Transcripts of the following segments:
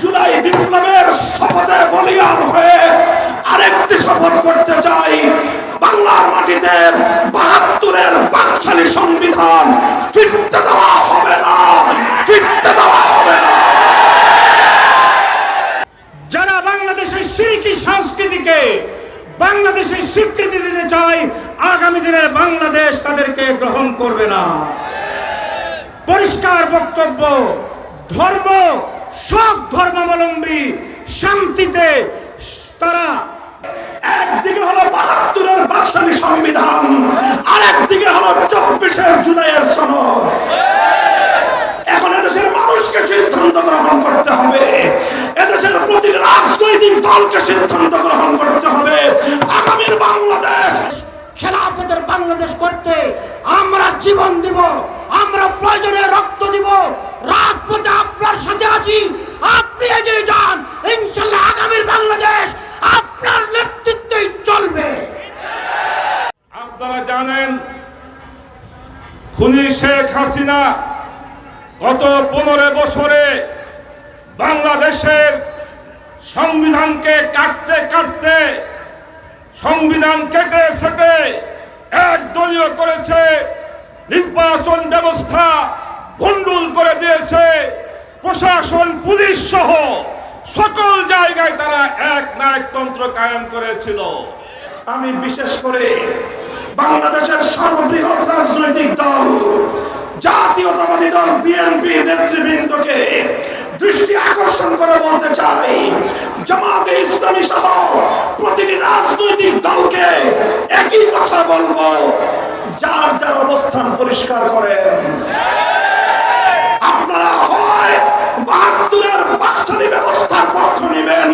জুলাই বিপ্লবের শপথে বলিয়ান হয়ে আরেকটি শপথ করতে চাই। বাংলার মাটিতে বাহাত্তরের বাকশালী সংবিধান ফিরতে দেওয়া হবে না, ফিরতে দেওয়া হবে না। যারা বাংলাদেশের সিরিকি সংস্কৃতিকে বাংলাদেশের স্বীকৃতি দিতে চায়, আগামী দিনের বাংলাদেশ তাদেরকে গ্রহণ করবে না। পরিষ্কার বক্তব্য, ধর্ম সব ধর্মাবলম্বী শান্তিতে তারা একদিকে হলো বাহাত্তরের বাকশালী সংবিধান আর একদিকে হলো চব্বিশে জুলাইয়ের সনদ। এখন এদেশের মানুষকে সিদ্ধান্ত গ্রহণ করতে হবে এদেশের প্রতি রাজনৈতিক দলকে সিদ্ধান্ত গ্রহণ করতে হবে আগামীর বাংলাদেশ খেলাফতের বাংলাদেশ করতে আমরা জীবন দিব আমরা প্রয়োজনে রক্ত দিব রাজপথে আপনার সাথে আছি আপনি এগিয়ে যান ইনশাল্লাহ আগামীর বাংলাদেশ আপনার নেতৃত্বেই চলবে আপনারা জানেন খুনি শেখ হাসিনা গত পনেরো বছরে বাংলাদেশের সংবিধানকে কাটতে কাটতে সংবিধান কেটে সেটে একদলীয় করেছে নির্বাচন ব্যবস্থা ভণ্ডুল করে দিয়েছে প্রশাসন পুলিশ সহ সকল জায়গায় তারা নায়কতন্ত্র কায়েম করেছিল। আমি বিশেষ করে বাংলাদেশের সর্ববৃহৎ রাজনৈতিক দল, জাতীয়তাবাদী দল বিএনপি নেতৃবৃন্দকে দৃষ্টি আকর্ষণ করে বলতে চাই, জামাতে ইসলামী সহ প্রতিটি রাজনৈতিক দলকে একই কথা বলব, যার যার অবস্থান পরিষ্কার করেন। আপনারা হয় বাহাত্তরের ব্যবস্থার নেবেন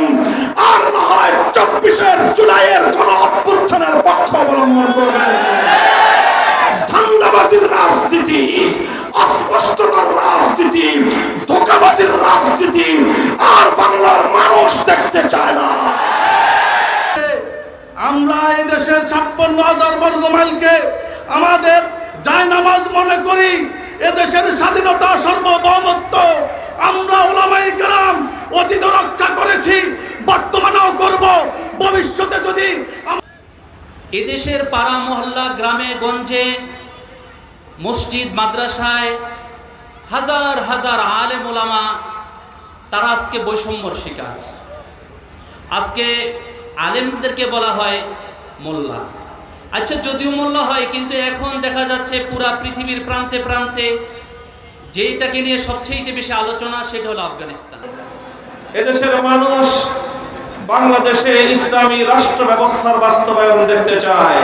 আর না হয় চব্বিশের জুলাইয়ের কোন অভ্যুত্থানের পক্ষ অবলম্বন করবেন। ধান্দাবাজির রাজনীতি, অস্পষ্টতার রাজনীতি, ধোকাবাজির রাজনীতি আর বাংলার মানুষ দেখতে চায় না। আমরা এই দেশের ছাপ্পান্ন হাজার বর্গ মাইলকে আমাদের জায়নামাজ মনে করি এদেশের স্বাধীনতা সার্বভৌমত্ব আমরা ওলামাই গ্রাম অতীত রক্ষা করেছি, বর্তমানেও করব। ভবিষ্যতে যদি এদেশের পাড়া মহল্লা গ্রামে গঞ্জে, মসজিদ মাদ্রাসায় হাজার হাজার আলেম ওলামা, তারা আজকে বৈষম্যর শিকার। আজকে আলেমদেরকে বলা হয় মোল্লা। আচ্ছা যদিও মোল্লা হয়, কিন্তু এখন দেখা যাচ্ছে পুরা পৃথিবীর প্রান্তে প্রান্তে যেটাকে নিয়ে সবচেয়ে বেশি আলোচনা সেটা হলো আফগানিস্তান। এদেশের মানুষ বাংলাদেশে ইসলামী রাষ্ট্র ব্যবস্থার বাস্তবায়ন দেখতে চায়।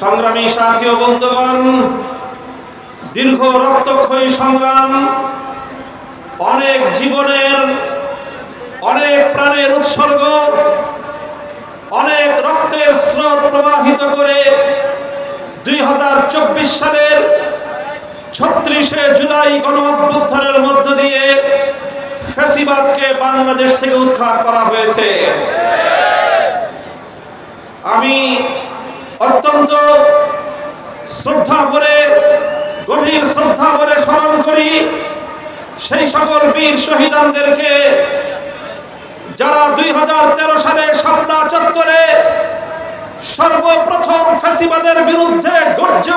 সংগ্রামী সাথী ও বন্ধুগণ, দীর্ঘ রক্তক্ষয়ী সংগ্রাম অনেক জীবনের, অনেক প্রাণের উৎসর্গ, অনেক রক্তের স্রোত প্রবাহিত করে দুই হাজার চব্বিশ সালের ছত্রিশে জুলাই গণ অভ্যুত্থানের মধ্য দিয়ে ফ্যাসিবাদকে বাংলাদেশ থেকে উৎখাত করা হয়েছে। আমি অত্যন্ত শ্রদ্ধা করে, গভীর শ্রদ্ধা করে স্মরণ করি, সেই সকল বীর শহীদানদেরকে যারা দুই হাজার তেরো সালে শাপলা চত্বরে সর্বপ্রথম ফ্যাসিবাদের বিরুদ্ধে গর্জে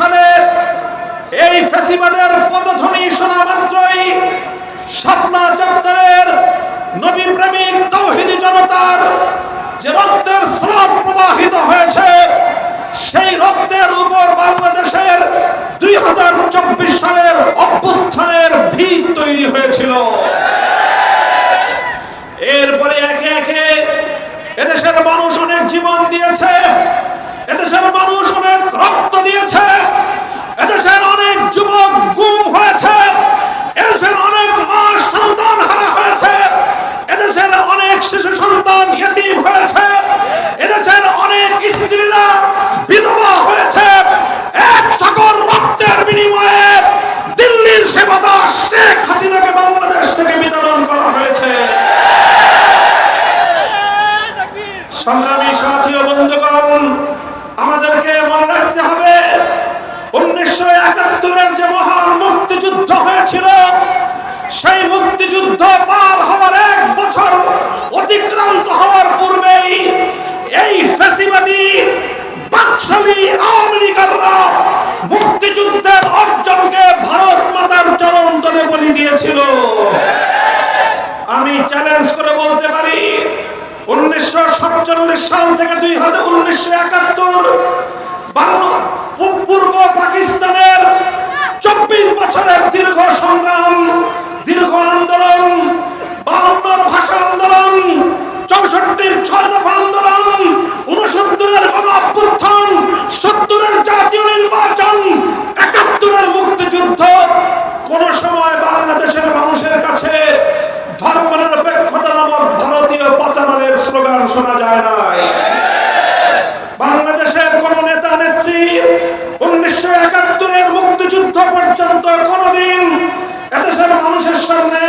সালে এই ফ্যাসিবাদের পদধ্বনি শোনা মাত্রই শাপলা চত্বরের নবী প্রেমিক তৌহিদি জনতার যে রক্তের স্রোত প্রবাহিত হয়েছে, সেই রক্তের উপর বাংলাদেশের দুই হাজার চব্বিশ সালের অভ্যুত্থানের ভিত তৈরি হয়েছিল। এরপরে একে একে এদেশের মানুষ অনেক জীবন দিয়েছে। এদেশের মানুষ অনেক রক্ত দিয়েছে। এদেশের অনেক যুবক গুম হয়েছে এদেশের অনেক মা সন্তান হারা হয়েছে এদেশের অনেক শিশু সন্তান ইয়েতিম হয়েছে এদেশের অনেক স্ত্রীরা বিধবা হয়েছে এক সকল রক্তের বিনিময়ে দিল্লির সেবাদাস শেখ হাসিনাকে বাংলাদেশ থেকে বিতরণ করা হয়েছে সংগ্রামী সাথী ও বন্ধুগণ আমাদেরকে মনে রাখতে হবে উনিশশো একাত্তরের যে মহান মুক্তি উনিশশো একাত্তর পূর্ব পাকিস্তানের চব্বিশ বছরের দীর্ঘ সংগ্রাম দীর্ঘ আন্দোলন বাহান্নর ভাষা আন্দোলন চৌষট্টির ছয় দফা আন্দোলন উনসত্তরের গণ অভ্যুত্থান সত্তরের জাতীয় নির্বাচন একাত্তরের মুক্তিযুদ্ধ কোন সময় বাংলাদেশের মানুষের কাছে ধর্মনিরপেক্ষতা নামক ভারতীয় পচামানের স্লোগান শোনা যায় নাই বাংলাদেশের কোন নেতা নেত্রী উনিশশো একাত্তরের মুক্তিযুদ্ধ পর্যন্ত কোনদিন এদেশের মানুষের সামনে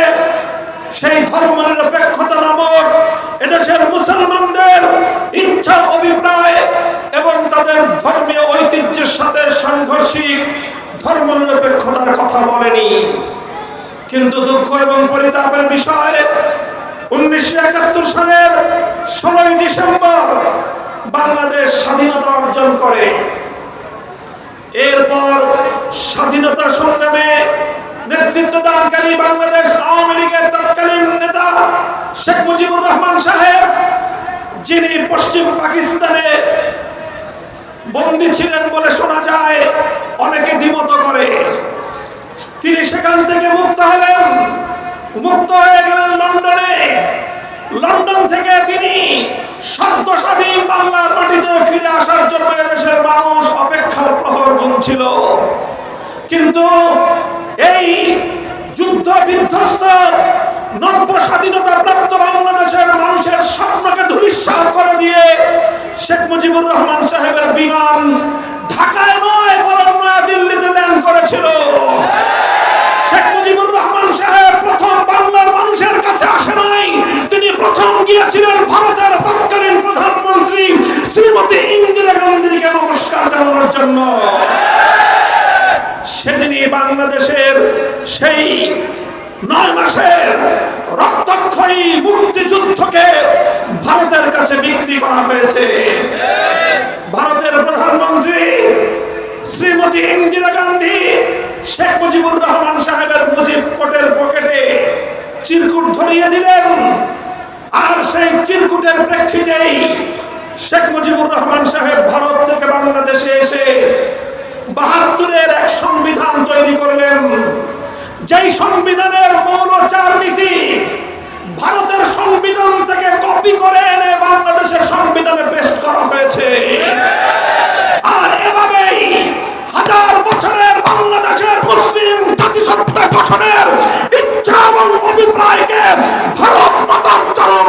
সেই ধর্ম নিরপেক্ষতা নামক এদেশের মুসলমানদের ইচ্ছা অভিপ্রায় এবং তাদের ধর্মীয় ঐতিহ্যের সাথে সাংঘর্ষিক ধর্ম নিরপেক্ষতার কথা বলেনি কিন্তু দুঃখ এবং পরিতাপের বিষয়, উনিশশো একাত্তর সালের ষোলোই ডিসেম্বর বাংলাদেশ স্বাধীনতা অর্জন করে। এরপর স্বাধীনতা সংগ্রামে নেতৃত্ব দানকারী বাংলাদেশ আওয়ামী লীগের তৎকালীন নেতা শেখ মুজিবুর রহমান সাহেব, যিনি পশ্চিম পাকিস্তানে বন্দী ছিলেন বলে শোনা যায়, অনেকে দ্বিমত করে। তিনি সেখান থেকে মুক্ত হলেন। মুক্ত হয়ে গেলেন লন্ডনে। লন্ডন থেকে তিনি সদ্য স্বাধীন বাংলার মাটিতে ফিরে আসার জন্য এদেশের মানুষ অপেক্ষার প্রহর গুনছিল। কিন্তু এই যুদ্ধ বিধ্বস্ত নব্য স্বাধীনতা প্রাপ্ত বাংলাদেশের মানুষের স্বপ্নকে ধূলিসাৎ করে দিয়ে শেখ মুজিবুর রহমান সাহেবের বিমান ঢাকায় নয়, বরং নয়া দিল্লিতে ল্যান্ড করেছিল শেখ মুজিবুর রহমান সাহেব প্রথম বাংলার মানুষের কাছে আসে নাই তিনি প্রথম গিয়েছিলেন ভারতের তৎকালীন প্রধানমন্ত্রী শ্রীমতী ইন্দিরা গান্ধীকে নমস্কার জানানোর জন্য। সেদিনই বাংলাদেশের সেই নয় মাসের রক্তক্ষয়ী মুক্তিযুদ্ধকে ভারতের কাছে বিক্রি করা হয়েছে। ভারতের প্রধানমন্ত্রী শ্রীমতী ইন্দিরা গান্ধী শেখ মুজিবুর রহমান সাহেবের মুজিব কোটের পকেটে চিরকুট ধরিয়ে দিলেন আর সেই চিরকুটের প্রেক্ষিতেই শেখ মুজিবুর রহমান সাহেব ভারত থেকে বাংলাদেশে এসে বাহাত্তরের এক সংবিধান তৈরি করলেন। যেই সংবিধানের মৌল চার নীতি ভারতের সংবিধান থেকে কপি করে এনে বাংলাদেশের সংবিধানে পেশ করা হয়েছে। আর এভাবেই হাজার বছরের বাংলাদেশের মুসলিম জাতিসত্তা গঠনের ইচ্ছা এবং অভিপ্রায়কে ভারত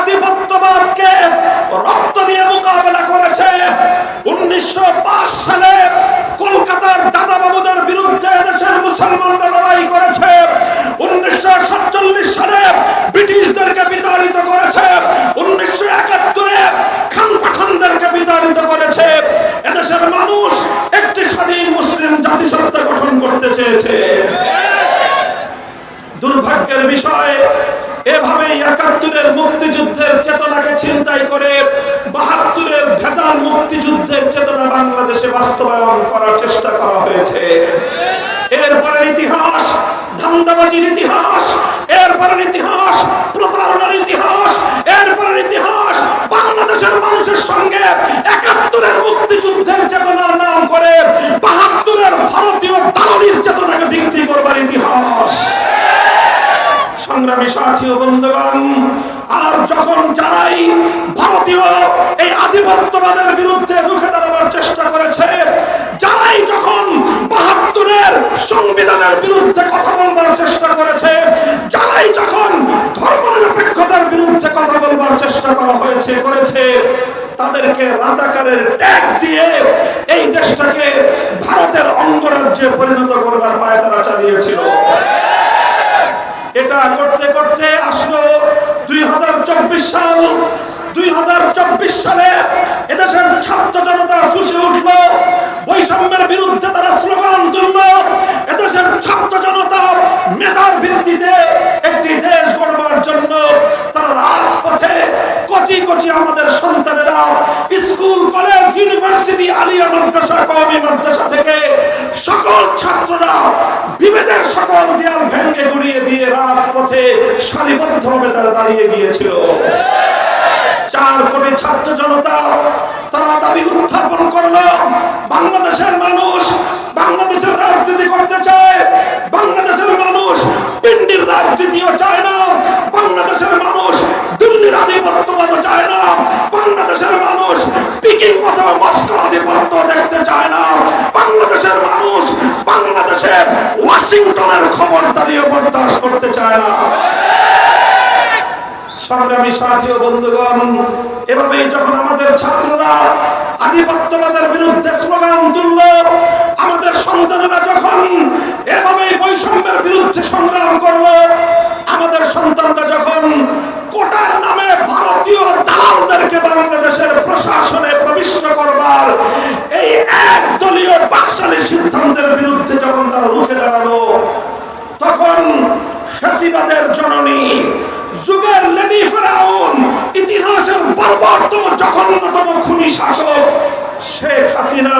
আধিপত্যবাদকে রক্ত দিয়ে মোকাবেলা করেছে। উনিশশো সালে কলকাতার দাদাবাবুদের বিরুদ্ধে দেশের মুসলমানরা লড়াই করেছে। উনিশশো সালে ব্রিটিশদেরকে বিতাড়িত করেছে। উনিশশো একাত্তরে খান পাঠানদেরকে বিতাড়িত করেছে। এদেশের মানুষ একটি স্বাধীন মুসলিম জাতিসত্তা গঠন করতে চেয়েছে। দুর্ভাগ্যের বিষয় এভাবে একাত্তরের মুক্তিযুদ্ধের চেতনাকে চিন্তাই করে বাহাত্তরের ভেজাল মুক্তিযুদ্ধের চেতনা বাংলাদেশে বাস্তবায়ন করার চেষ্টা করা হয়েছে। এরপরের ইতিহাস, ধান্দাবাজির ইতিহাস, এরপরের ইতিহাস, প্রতারণার ইতিহাস সংগ্রামী বন্ধুগণ, আর যখন যারাই ভারতীয় এই আধিপত্যবাদের বিরুদ্ধে রুখে দাঁড়াবার চেষ্টা করেছে, যারাই যখন বাহাত্তরের সংবিধানের বিরুদ্ধে কথা বলবার চেষ্টা করেছে, যারাই যখন ধর্মনিরপেক্ষতার বিরুদ্ধে কথা বলবার চেষ্টা করা হয়েছে, করেছে, তাদেরকে রাজাকারের ট্যাগ দিয়ে এই দেশটাকে ভারতের অঙ্গরাজ্যে পরিণত করবার পায়ে তারা চালিয়েছিল। এটা করতে করতে আসলো দুই হাজার চব্বিশ সাল। দুই হাজার চব্বিশ সালে এদেশের ছাত্র জনতা ফুসে উঠল। বৈষম্যের বিরুদ্ধে তারা স্লোগান তুলল। এদেশের ছাত্র জনতা মেধার ভিত্তিতে একটি দেশ গড়বার জন্য তারা রাজপথে কচি কচি আমাদের সন্তানেরা স্কুল, কলেজ, ইউনিভার্সিটি, আলিয়া মাদ্রাসা, কওমি মাদ্রাসা থেকে সকল ছাত্ররা বিভেদের সকল দেয়াল ভেঙে গুড়িয়ে দিয়ে রাজপথে সারিবদ্ধভাবে তারা দাঁড়িয়ে গিয়েছিল। চার কোটি ছাত্র জনতা তারা দাবি উত্থাপন করল, বাংলাদেশের মানুষ, বাংলাদেশের রাজনীতি করতে আধিপত্যবাদের বিরুদ্ধে স্লোগান তুলল। আমাদের সন্তানেরা যখন এভাবেই বৈষম্যের বিরুদ্ধে সংগ্রাম করল, আমাদের সন্তানরা যখন কোটার নামে ভারতীয় দালালদেরকে বাংলাদেশের প্রশাসনে প্রবিষ্ট করবার, এই একদলীয় বাকশালী সিদ্ধান্তের বিরুদ্ধে যখন তারা রুখে দাঁড়াল, তখন ফ্যাসিবাদের জননী যুগের লেডি ফেরাউন, ইতিহাসের বর্বরতম, জঘন্যতম খুনি শাসক শেখ হাসিনা,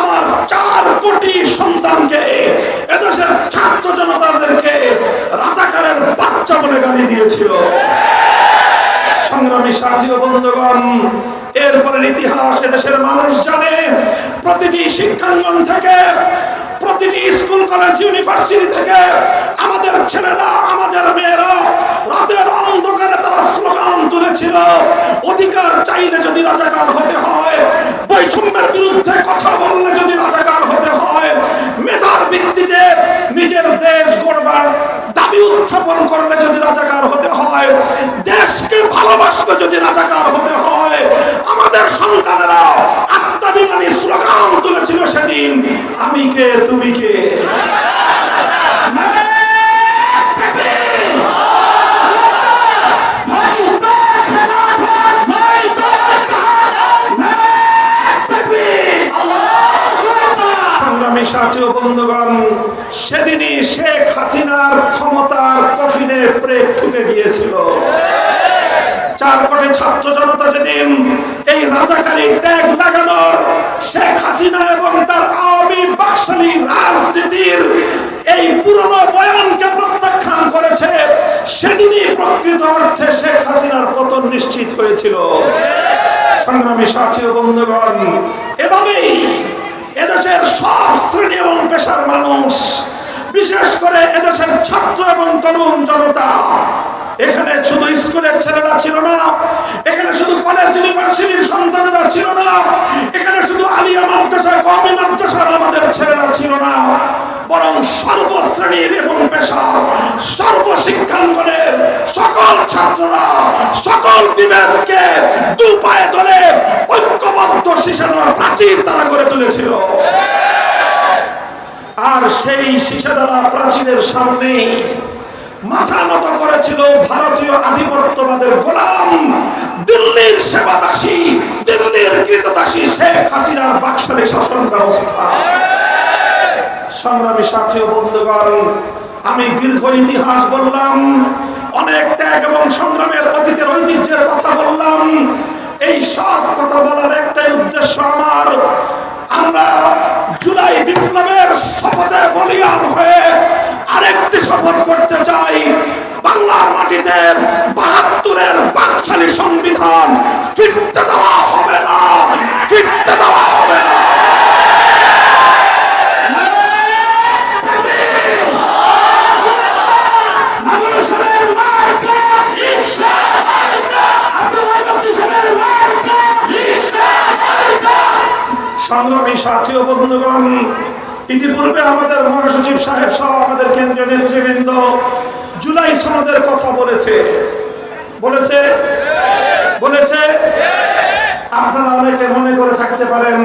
আমার চার কোটি সন্তানকে, এদেশের ছাত্র জনতাদেরকে রাজাকারের বাচ্চা বলে গালি দিয়েছিল। সংগ্রামী সাথী বন্ধুগণ এরপরে ইতিহাস এদেশের মানুষ জানে, প্রতিটি শিক্ষাঙ্গন থেকে প্রতিটি স্কুল, কলেজ, ইউনিভার্সিটি থেকে আমাদের ছেলেরা, আমাদের মেয়েরা রাতের অন্ধকারে তারা স্লোগান তুলেছিল, অধিকার চাইলে যদি রাজাকার হতে হয়, বৈষম্যের বিরুদ্ধে কথা বললে যদি রাজাকার হতে হয়, মেধার ভিত্তিতে নিজের দেশ গড়বার দাবি উত্থাপন করলে যদি রাজাকার হতে হয়, দেশকে ভালোবাসলে যদি রাজাকার হতে হয়, আমাদের সন্তানেরা আত্মাভিমানী আমি কে, তুমি কে? ও বন্ধুগণ, সেদিনই শেখ হাসিনার ক্ষমতার কফিনে ব্রেক ঢুকে গিয়েছিল। চার কোটি ছাত্র জনতা যেদিন রাজাকারী ট্যাগ লাগানোর শেখ হাসিনা এবং তার আওয়ামী বাকশালী রাজনীতির এই পুরনো বয়ানকে প্রত্যাখ্যান করেছে, সেদিনই প্রকৃত অর্থে শেখ হাসিনার পতন নিশ্চিত হয়েছিল। সংগ্রামী সাথী বন্ধুগণ, এভাবেই এদেশের সব শ্রেণি এবং পেশার মানুষ, বিশেষ করে এদেশের ছাত্র এবং তরুণ জনতা এখানে শুধু স্কুলের ছেলেরা ছিল না, এখানে শুধু কলেজ ইউনিভার্সিটির সন্তানেরা ছিল না, এখানে শুধু আলিয়া মাদ্রাসা কমি মাদ্রাসার আমাদের ছেলেরা ছিল না, বরং সর্বশ্রেণীর এবং পেশা, সর্বশিক্ষাঙ্গনের সকল ছাত্ররা, সকল বিবেককে দু পায়ে ধরে ঐক্যবদ্ধ শিশানোর প্রাচীর তারা গড়ে তুলেছিল। আর সেই শিশাদারা প্রাচীরের সামনে মাথা নত করেছিল ভারতীয় আধিপত্যবাদের গোলাম। দিল্লির সেবাদাসী দিল্লির কৃতদাসী শেখ হাসিনার বাকশালী শাসন ব্যবস্থা। সংগ্রামী সাথী ও বন্ধুগণ, আমি দীর্ঘ ইতিহাস বললাম, অনেক ত্যাগ এবং সংগ্রামের অতীতের ঐতিহ্যের কথা বললাম। এই সব কথা বলার একটাই উদ্দেশ্য আমার, আমরা জুলাই বিপ্লবের শপথে বলিয়ান হয়ে আরেকটি শপথ করতে চাই। বাংলার মাটিতে বাহাত্তরের বাকশালী সংবিধান ফিরতে দেওয়া হবে না, ফিরতে দেওয়া হবে না। সংগ্রামী সাথী ও বন্ধুগণ ইতিপূর্বে আমাদের মহাসচিব সাহেব সহ আমাদের কেন্দ্রীয় নেতৃবৃন্দ জুলাই সনদের কথা বলেছে। বলেছে? বলেছে? আপনারা অনেকে মনে করে থাকতে পারেন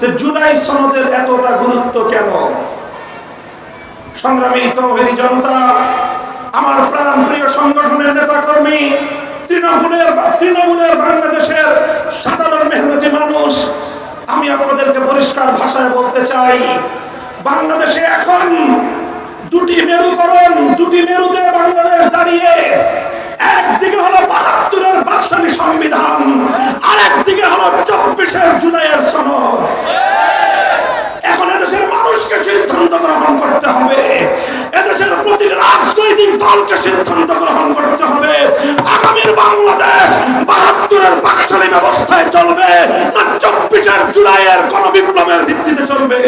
যে জুলাই সনদের এতটা গুরুত্ব কেন? সংগ্রামী তহবিলি জনতা, আমার প্রাণ প্রিয় সংগঠনের নেতা কর্মী তৃণমূলের তৃণমূলের বাংলাদেশের সাধারণ মেহনতি মানুষ, আমি আপনাদেরকে পরিষ্কার ভাষায় বলতে চাই বাংলাদেশে এখন দুটি মেরুকরণ, দুটি মেরুতে বাংলাদেশ দাঁড়িয়ে। একদিকে হলো বাহাত্তরের বাকশালী সংবিধান আর একদিকে হলো চব্বিশের জুলাইয়ের সনদ। এখন এদেশের মানুষকে সিদ্ধান্ত গ্রহণ করতে হবে। এদেশের প্রতি রাজনৈতিক দলকে সিদ্ধান্ত গ্রহণ করতে হবে। আগামীর বাংলাদেশ বাহাত্তরের বাকশালী ব্যবস্থায় চলবে না চব্বিশের জুলাইয়ের কোন বিপ্লবের ভিত্তিতে চলবে।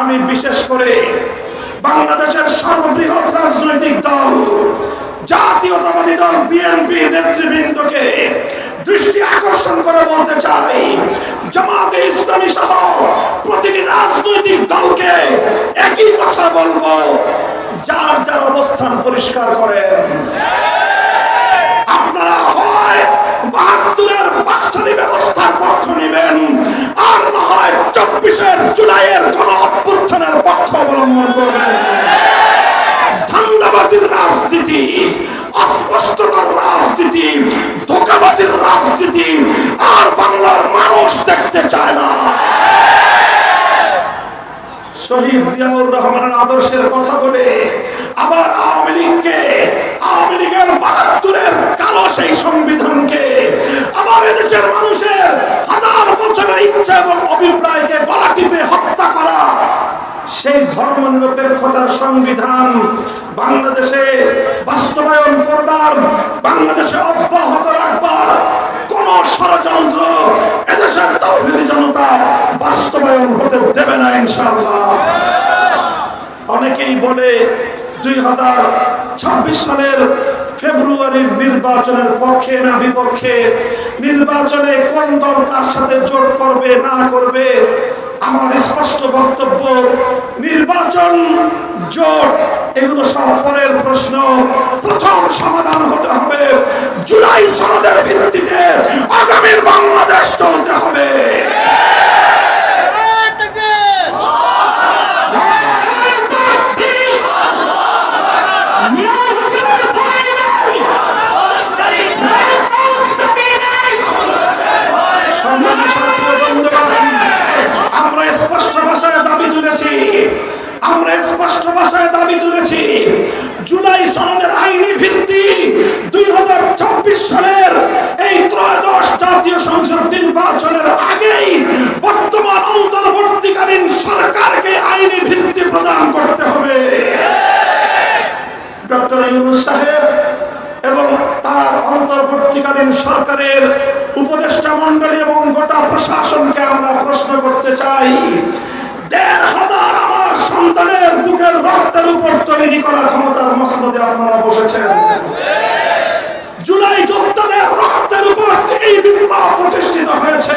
আমি বিশেষ করে বাংলাদেশের সর্ববৃহৎ রাজনৈতিক দল, জাতীয়তাবাদী দল বিএনপি নেতৃবৃন্দকে দৃষ্টি আকর্ষণ করে বলতে চাই, জামাতে ইসলামী সহ প্রতিটি রাজনৈতিক দলকে একই কথা বলব, যার যার অবস্থান পরিষ্কার করেন। আপনারা হয় বাহাত্তরের বাকশালী ব্যবস্থার পক্ষ নেবেন, আর না হয় চব্বিশের জুলাইয়ের আদর্শের কথা বলে আবার আওয়ামী লীগকে, আওয়ামী লীগের বাহাত্তরের কালো সেই সংবিধানকে, আবার এদেশের মানুষের হাজার বছরের ইচ্ছা এবং অভিপ্রায়কে গলা টিপে হত্যা করা। সেই ধর্ম নিরপেক্ষতার সংবিধান বাংলাদেশে বাস্তবায়ন করবার, বাংলাদেশে অব্যাহত রাখবার কোন ষড়যন্ত্র এদেশের তৌহিদি জনতা বাস্তবায়ন হতে দেবে না ইনশাআল্লাহ। অনেকেই বলে দুই হাজার ছাব্বিশ সালের ফেব্রুয়ারির নির্বাচনের পক্ষে না বিপক্ষে? নির্বাচনে কোন দল কার সাথে জোট করবে, না করবে? আমার স্পষ্ট বক্তব্য, নির্বাচন, জোট, এগুলো সব পরের প্রশ্ন। প্রথম সমাধান হতে হবে জুলাই সনদের ভিত্তিতে। আগামীর বাংলাদেশ চলতে হবে। আমরা স্পষ্ট ভাষায় দাবি তুলেছি জুলাই সনদের আইনি ভিত্তি দুই সালের এই ত্রয়োদশ জাতীয় সংসদ নির্বাচনের আগেই বর্তমান অন্তর্বর্তীকালীন সরকারকে আইনি ভিত্তি প্রদান করতে হবে ডক্টর ইউনুস সাহেব এবং তার অন্তর্বর্তীকালীন সরকারের উপদেষ্টা মন্ডলী এবং গোটা প্রশাসনকে আমরা প্রশ্ন করতে চাই দেড় হাজার আমার সন্তানের বুকের রক্তের উপর তৈরি করা ক্ষমতার মসনদে আপনারা বসেছেন জুলাই যোদ্ধাদের রক্তের উপর এই বিপ্লব প্রতিষ্ঠিত হয়েছে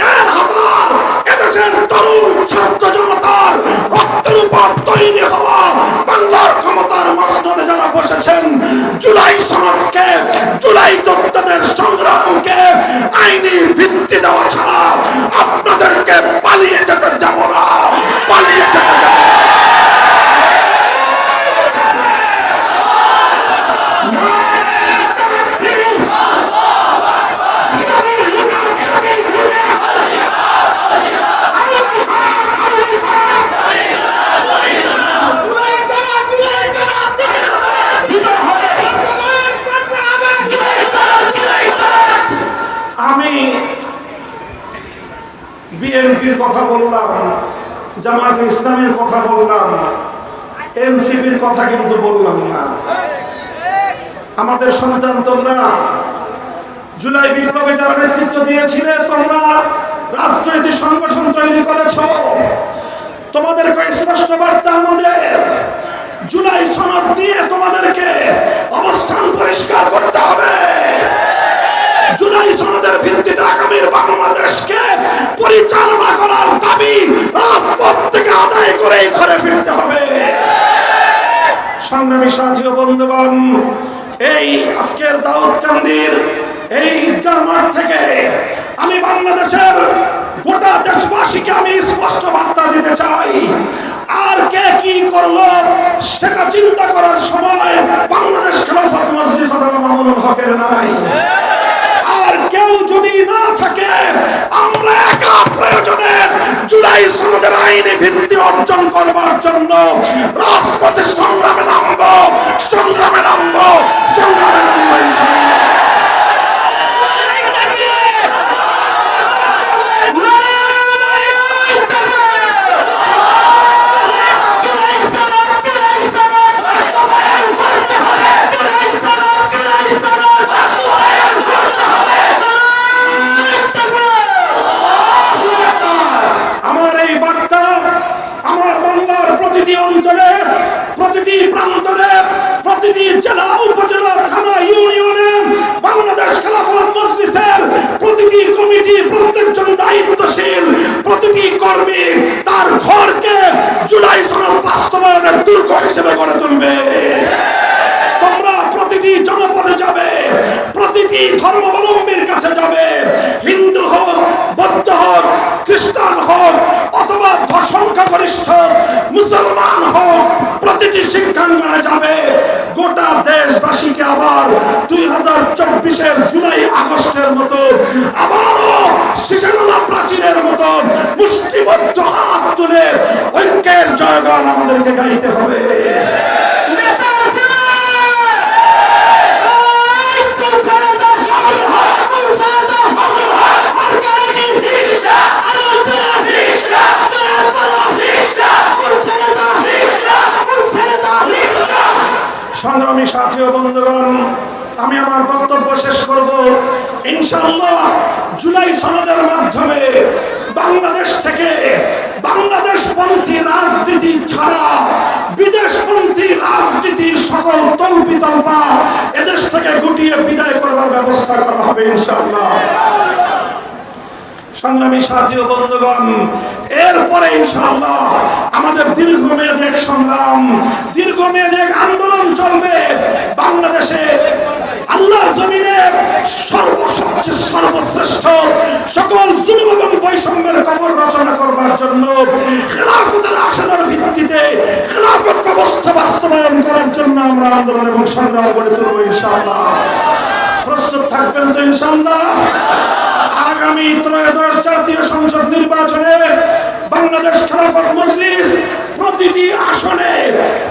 দেড় হাজার এদেশের তরুণ ছাত্র জনতার রক্তের উপর তৈরি হওয়া বাংলার ক্ষমতার মাসনদে যারা বসেছেন জুলাই সনদকে জুলাই যোদ্ধাদের সংগ্রামকে আইনি ভিত্তি দেওয়া ছাড়া আপনাদেরকে পালিয়ে যেতে যাব না পালিয়ে যেতে যাব না। আমি বিএনপির কথা বললাম জামায়াতে ইসলামের কথা বললাম। এনসিপির কথা কিন্তু বললাম না। আমাদের সন্তান তোমরা জুলাই বিপ্লবে যারা নেতৃত্ব দিয়েছিলে, তোমরা রাজনৈতিক সংগঠন তৈরি করেছ। তোমাদেরকে স্পষ্ট বার্তা আমাদের। জুলাই সনদ দিয়ে তোমাদেরকে অবস্থান পরিষ্কার করতে হবে। করার দাবি রাজপথ থেকে আদায় করে ঘরে ফিরতে হবে। সংগ্রামী সাথী ও বন্ধুগণ, এই আজকের দাউদকান্দির এই ঈদগাহ মাঠ থেকে আমি বাংলাদেশের গোটা দেশবাসীকে আমি স্পষ্ট বার্তা দিতে চাই। আর কে কি করল সেটা চিন্তা করার সময় বাংলাদেশ খেলাফত নাই আর কেউ যদি না থাকে আমরা একা প্রয়োজনে সংগ্রামে নামব সংগ্রামে নামব সংগ্রামে নামব ইনশাআল্লাহ। আমার এই বার্তা আমার বাংলার প্রতিটি অঞ্চলে প্রতিটি প্রান্তরে প্রতিটি জেলা উপজেলা থানা ইউনিয়নে বাংলাদেশ খেলাফত মজলিসের প্রতিটি কমিটি প্রত্যেকজন দায়িত্বশীল প্রতিটি কর্মী তার ঘরকে জুলাই সনদ বাস্তবায়নের দুর্গ তুলবে তোমরা প্রতিটি জনপদে যাবে, প্রতিটি ধর্মাবলম্বীর কাছে যাবে। হিন্দু হোক, বৌদ্ধ হোক, খ্রিস্টান হোক, অথবা সংখ্যাগরিষ্ঠ মুসলমান হোক, প্রতিটি শিক্ষাঙ্গনে যাবে। গোটা দেশবাসীকে আবার দুই হাজার চব্বিশের জুলাই আগস্টের মতো, আবারও শিশানোলা প্রাচীরের মতো মুষ্টিবদ্ধ হাত তুলে ঐক্যের জয়গান আমাদেরকে গাইতে হবে। সংগ্রামী সাথী ও বন্ধুগণ, আমি আমার বক্তব্য শেষ করব। ইনশাআল্লাহ জুলাই সনদের মাধ্যমে বাংলাদেশ থেকে বাংলাদেশপন্থী রাজনীতি ছাড়া বিদেশপন্থী রাজনীতির সকল তল্পি তল্পা এদেশ থেকে গুটিয়ে বিদায় করবার ব্যবস্থা করা হবে ইনশাআল্লাহ। সংগ্রামী সাথী ও বন্ধুগণ, এরপরে ইনশাআল্লাহ আমাদের দীর্ঘ দীর্ঘমেয়াদী এক সংগ্রাম দীর্ঘ দীর্ঘমেয়াদী এক আন্দোলন চলবে। বাংলাদেশে আল্লাহর জমিনে সর্বসবচেয়ে সর্বশ্রেষ্ঠ সকল জুলুম এবং বৈষম্যের কবর রচনা করবার জন্য খেলাফতের আসনের ভিত্তিতে খেলাফত ব্যবস্থা বাস্তবায়ন করার জন্য আমরা আন্দোলন এবং সংগ্রাম গড়ে তুলব ইনশাআল্লাহ। প্রস্তুত থাকবেন তো ইনশাআল্লাহ? আগামী ত্রয়োদশ জাতীয় সংসদ নির্বাচনে বাংলাদেশ খেলাফত মজলিস প্রতিটি আসনে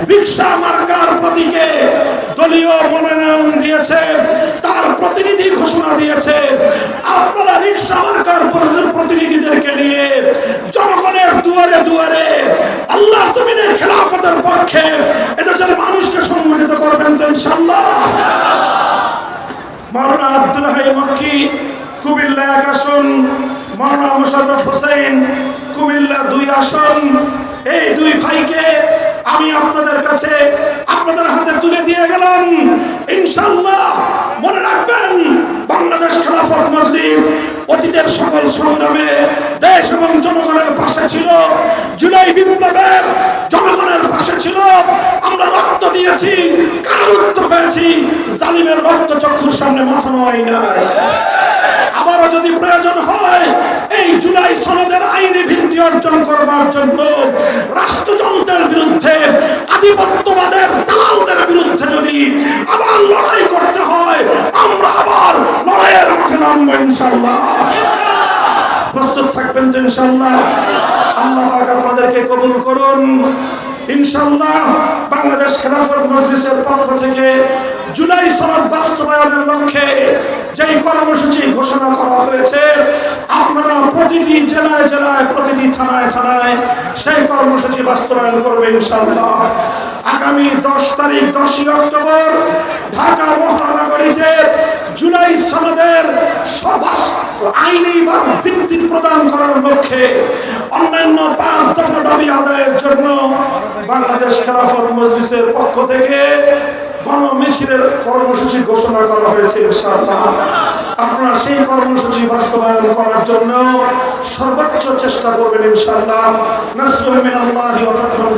রিক্সা মার্কার প্রতীকে দলীয় মনোনয়ন দিয়েছে, তার প্রতিনিধি ঘোষণা দিয়েছে। আপনারা রিক্সা মার্কার প্র- প্রতিনিধিদেরকে নিয়ে জনগণের দুয়ারে দুয়ারে আল্লাহ জমিনের খেলাফতের পক্ষে এদেশের মানুষকে সংগঠিত করবেন তো ইনশাল্লাহ মাওলানা আব্দুল হাই মক্কি কুমিল্লা এক আসন, মাওলানা মুশাররফ হোসেন, কুমিল্লা দুই আসন। এই দুই ভাইকে আমি আপনাদের কাছে, আপনাদের হাতে তুলে দিয়ে গেলাম। ইনশাআল্লাহ, মনে রাখবেন, বাংলাদেশ খেলাফত মজলিস অতীতের সকল সংগ্রামে দেশ এবং জনগণের পাশে ছিল। জুলাই বিপ্লবের জনগণের পাশে ছিল। আমরা রক্ত দিয়েছি, কারারুদ্ধ হয়েছি। জালিমের রক্ত চক্ষুর সামনে মাথা নোয়াই নাই। আবারও যদি প্রয়োজন হয়, এই জুলাই সনদের আইনি ভিত্তি অর্জন করবার জন্য রাষ্ট্রযন্ত্রের বিরুদ্ধে, আধিপত্যবাদের দালালদের বিরুদ্ধে যদি আবার লড়াই করতে হয়, আমরা আবার লড়াইয়ের মাঠে নামবো ইনশাল্লাহ প্রস্তুত থাকবেন তো ইনশাল্লাহ আল্লাহ পাক আপনাদেরকে কবুল করুন। ইনশাল্লাহ বাংলাদেশ খেলাফত মজলিসের পক্ষ থেকে কর্মসূচি ঘোষণা করা হয়েছে। আপনারা প্রতিটি জেলায় জেলায়, প্রতিটি থানায় থানায় সেই কর্মসূচি বাস্তবায়ন করবে ইনশাল্লাহ আগামী দশ তারিখ, দশই অক্টোবর, ঢাকা মহানগরীতে জুলাই সনদের আইনি বা ভিত্তি প্রদান করার লক্ষ্যে অন্যান্য পাঁচ দফা দাবি আদায়ের জন্য বাংলাদেশ খেলাফত মজলিসের পক্ষ থেকে গণমিছিলের কর্মসূচি ঘোষণা করা হয়েছে আপনারা সেই কর্মসূচি বাস্তবায়ন করার জন্য সর্বোচ্চ চেষ্টা করবেন, ইনশাআল্লাহ। নাসরুল মিনাল্লাহি ওয়া ফাতহুন